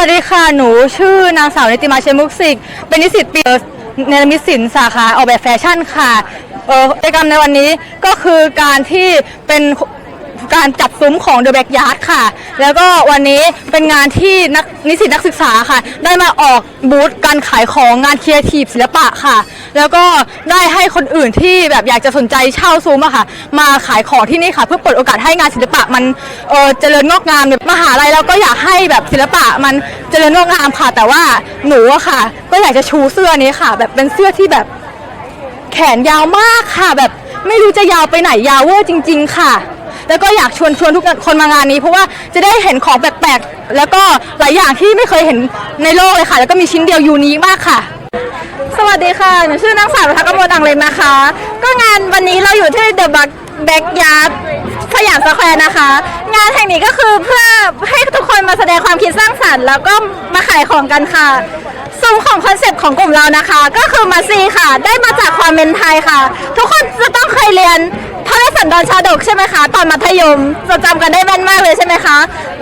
วัสดีค่ะ หนูชื่อนางสาวนิติมาเชมุกสิก เป็นนิสิตปีเนรมิตศิลป์สาขาออกแบบแฟชั่นค่ะ เออกิจกรรมในวันนี้ก็คือการที่เป็น การจัดซุ้มของ The Backyard ค่ะ แล้วก็วันนี้เป็นงานที่นักนิสิตนักศึกษาค่ะ ได้มาออกบูธการขายของงานครีเอทีฟศิลปะค่ะ แล้วก็ได้ให้คนอื่นที่แบบอยากจะสนใจเช่าซุ้มอะค่ะ มาขายของที่นี่ค่ะ เพื่อเปิดโอกาสให้งานศิลปะมันเออเจริญงอกงามมหาลัยเราก็อยากให้แบบศิลปะมันเจริญงอกงามค่ะ แต่ว่าหนูอะค่ะ ก็อยากจะชูเสื้อนี้ค่ะ แบบเป็นเสื้อที่แบบแขนยาวมากค่ะ แบบไม่รู้จะยาวไปไหนยาวเวอร์จริง ๆ ค่ะ แล้วก็อยากชวนชวนทุกคนมางานนี้ เพราะว่าจะได้เห็นของแปลกๆ แล้วก็หลายอย่างที่ไม่เคยเห็นในโลกเลยค่ะ แล้วก็มีชิ้นเดียวยูนิคมากค่ะ สวัสดีค่ะหนูชื่อนางสาวพักกมลอังเลนนะคะ ก็งานวันนี้เราอยู่ที่ The Backyard สยามสแควร์นะคะ งานแห่งนี้ก็คือเพื่อให้ทุกคนมาแสดงความคิดสร้างสรรค์ แล้วก็มาขายของกันค่ะซุ้มของคอนเซปต์ของกลุ่มเรานะคะ ก็คือมาซีค่ะ ได้มาจากความเป็นไทยค่ะ ทุกคนจะต้องเคยเรียน พระสันดรชาดกใช่ไหมคะ ตอนมัธยมจะจำกันได้แม่นมากเลยใช่ไหมคะ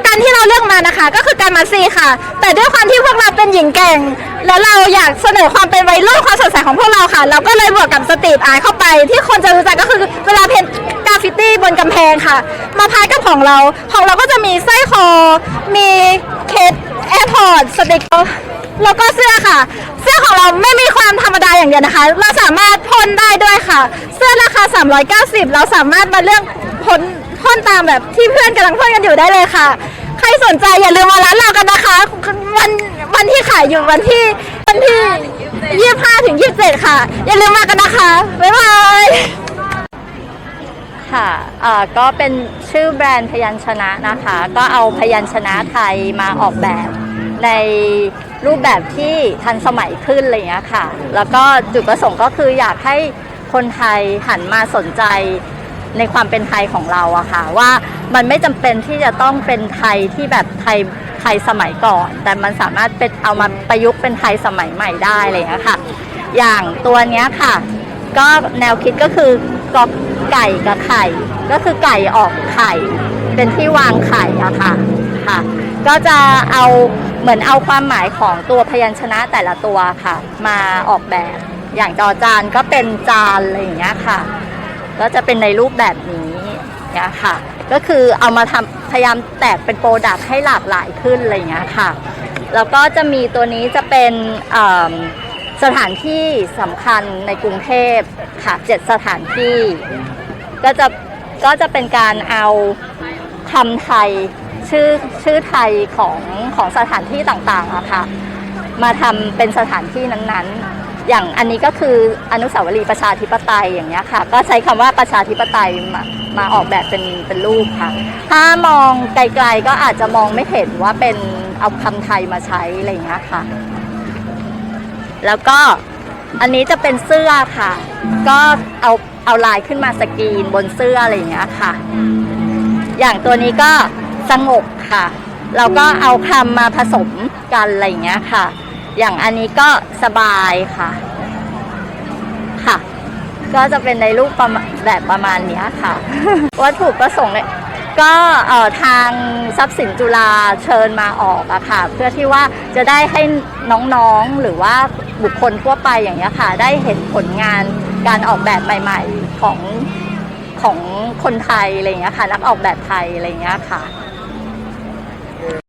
การที่เราเลือกมานะคะ ก็คือการมาซีค่ะ แต่ด้วยความที่พวกเราเป็นหญิงแกร่ง แล้วเราอยากเสนอความเป็นวัยรุ่นความสดใสของพวกเราค่ะ เราก็เลยบวกกับสตรีทอาร์ตเข้าไป ที่คนจะรู้จักก็คือเวลาเพ้นกราฟฟิตี้บนกำแพงค่ะ มาพายกับของเรา ของเราก็จะมีสร้อยคอ มีเคสแอร์พอร์ตสติกเกอร์ แล้วก็เสื้อค่ะ เสื้อของเราไม่มีความธรรมดาอย่างเดียวนะคะ เราสามารถพ่นได้ด้วยค่ะ เสื้อราคา 390 เราสามารถมาเลือกพ่นพ่นตามแบบที่เพื่อนกำลังพ่นกันอยู่ได้เลยค่ะ ใครสนใจอย่าลืมมาร้านเรากันนะคะ วันวันที่ขายอยู่วันที่วันที่25ถึง27ค่ะ อย่าลืมมากันนะคะ บ๊ายบายค่ะเอ่อก็เป็นชื่อแบรนด์พยัญชนะนะคะ ก็เอาพยัญชนะไทยมาออกแบบใน รูปแบบที่ทันสมัยขึ้นอะไรอย่างเงี้ยค่ะ แล้วก็จุดประสงค์ก็คืออยากให้คนไทยหันมาสนใจในความเป็นไทยของเราอะค่ะ ว่ามันไม่จำเป็นที่จะต้องเป็นไทยที่แบบไทยไทยสมัยก่อน แต่มันสามารถเป็นเอามาประยุกต์เป็นไทยสมัยใหม่ได้อะไรอย่างเงี้ยค่ะ อย่างตัวเนี้ยค่ะ ก็แนวคิดก็คือกอไก่กับไข่ ก็คือไก่ออกไข่ เป็นที่วางไข่อะค่ะค่ะ ก็จะเอา เหมือนเอาความหมายของตัวพยัญชนะแต่ละตัวค่ะ มาออกแบบอย่างจอจานก็เป็นจานอะไรอย่างเงี้ยค่ะ ก็จะเป็นในรูปแบบนี้เนี่ยค่ะ ก็คือเอามาทำพยายามแตกเป็นโปรดักต์ให้หลากหลายขึ้นอะไรอย่างเงี้ยค่ะแล้วก็จะมีตัวนี้จะเป็นสถานที่สำคัญในกรุงเทพค่ะเจ็ดสถานที่ ก็จะก็จะเป็นการเอาคำไทย ชื่อชื่อไทยของของสถานที่ต่างๆอะค่ะมาทำเป็นสถานที่นั้นๆ อย่างอันนี้ก็คืออนุสาวรีย์ประชาธิปไตยอย่างเงี้ยค่ะ ก็ใช้คำว่าประชาธิปไตยมามาออกแบบเป็นเป็นรูปค่ะ ถ้ามองไกลๆก็อาจจะมองไม่เห็นว่าเป็นเอาคำไทยมาใช้อะไรเงี้ยค่ะ แล้วก็อันนี้จะเป็นเสื้อค่ะ ก็เอาเอาลายขึ้นมาสกรีนบนเสื้ออะไรอย่างเงี้ยค่ะ อย่างตัวนี้ก็ สงบค่ะ เราก็เอาคำมาผสมกันอะไรอย่างเงี้ยค่ะ อย่างอันนี้ก็สบายค่ะ ค่ะ ก็จะเป็นในรูปประมาณแบบประมาณเนี้ยค่ะ วัตถุประสงค์เนี่ยก็เอ่อทางทรัพย์สินจุฬาเชิญมาออกอะค่ะ เพื่อที่ว่าจะได้ให้น้องๆหรือว่าบุคคลทั่วไปอย่างเงี้ยค่ะ ได้เห็นผลงานการออกแบบใหม่ ๆ ของของคนไทยอะไรอย่างเงี้ยค่ะ นักออกแบบไทยอะไรอย่างเงี้ยค่ะ